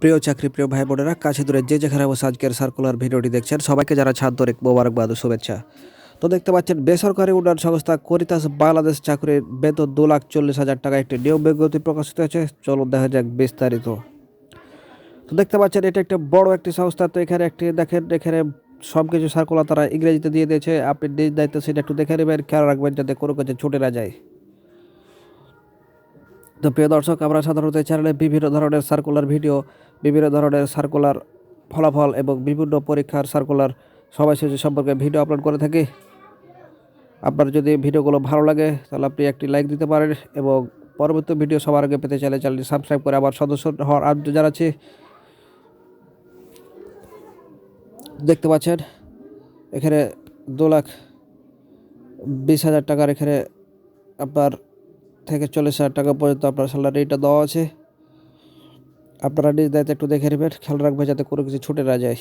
প্রিয় চাকরি প্রিয় ভাই বোনেরা, কাছে দূরে যে যেখানে বসে আজকের সার্কুলার ভিডিওটি দেখছেন, সবাইকে যারা ছাত্র মোবারকবাদ শুভেচ্ছা। তো দেখতে পাচ্ছেন, বেসরকারি উন্নয়ন সংস্থা করিতাস বাংলাদেশ চাকরির বেতন দু লাখ চল্লিশ হাজার টাকা একটি নিয়ম বিজ্ঞপ্তি প্রকাশিত হয়েছে। চলুন দেখা যাক বিস্তারিত। তো দেখতে পাচ্ছেন, এটা একটা বড় একটি সংস্থা। তো এখানে একটি দেখেন, এখানে সব কিছু সার্কুলার তারা ইংরেজিতে দিয়ে দিয়েছে। আপনি নিজ দায়িত্ব সেটা একটু দেখে নেবেন। খেয়াল রাখবেন যাতে কোনো কাছে ছুটে না যায়। তো প্রিয় দর্শক, আমরা সাধারণত এই চ্যানেলে বিভিন্ন ধরনের সার্কুলার ভিডিও বিভিন্ন ধরনের সার্কুলার ফলাফল এবং বিভিন্ন পরীক্ষার সার্কুলার সবাই সময়সূচি সম্পর্কে ভিডিও আপলোড করে থাকি। আপনার যদি ভিডিওগুলো ভালো লাগে, তাহলে আপনি একটি লাইক দিতে পারেন এবং পরবর্তী ভিডিও সবার আগে পেতে চাইলে চ্যানেলটি সাবস্ক্রাইব করে আবার সদস্য হওয়ার আগ্রহ জানাচ্ছি। দেখতে পাচ্ছেন, এখানে দু লাখ বিশ হাজার টাকার এখানে আপনার থেকে চল্লিশ হাজার টাকা পর্যন্ত আপনার স্যালারিটা দেওয়া আছে। আপনারা নিজ দায়িত্বে একটু দেখে নেবেন, খেয়াল রাখবেন যাতে কোনো কিছু ছুটে না যায়।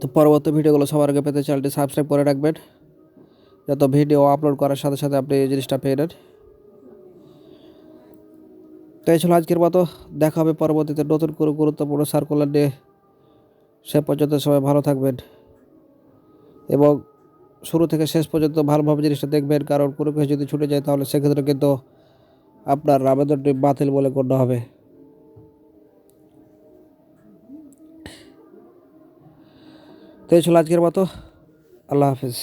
তো পরবর্তী ভিডিওগুলো সবার আগে পেতে চ্যানেলটি সাবস্ক্রাইব করে রাখবেন, যত ভিডিও আপলোড করার সাথে সাথে আপনি এই জিনিসটা পেয়ে নেন। তো এই ছিল আজকের মতো, দেখা হবে পরবর্তীতে নতুন কোনো গুরুত্বপূর্ণ সার্কুলার নিয়ে। সে পর্যন্ত সবাই ভালো থাকবেন এবং শুরু থেকে শেষ পর্যন্ত ভালোভাবে জিনিসটা দেখবেন, কারণ কোনো কিছু যদি ছুটে যায় তাহলে সেক্ষেত্রে কিন্তু আপনার আবেদনটি বাতিল বলে গণ্য হবে। তো এই ছিল আজকের মতো। আল্লাহ হাফিজ।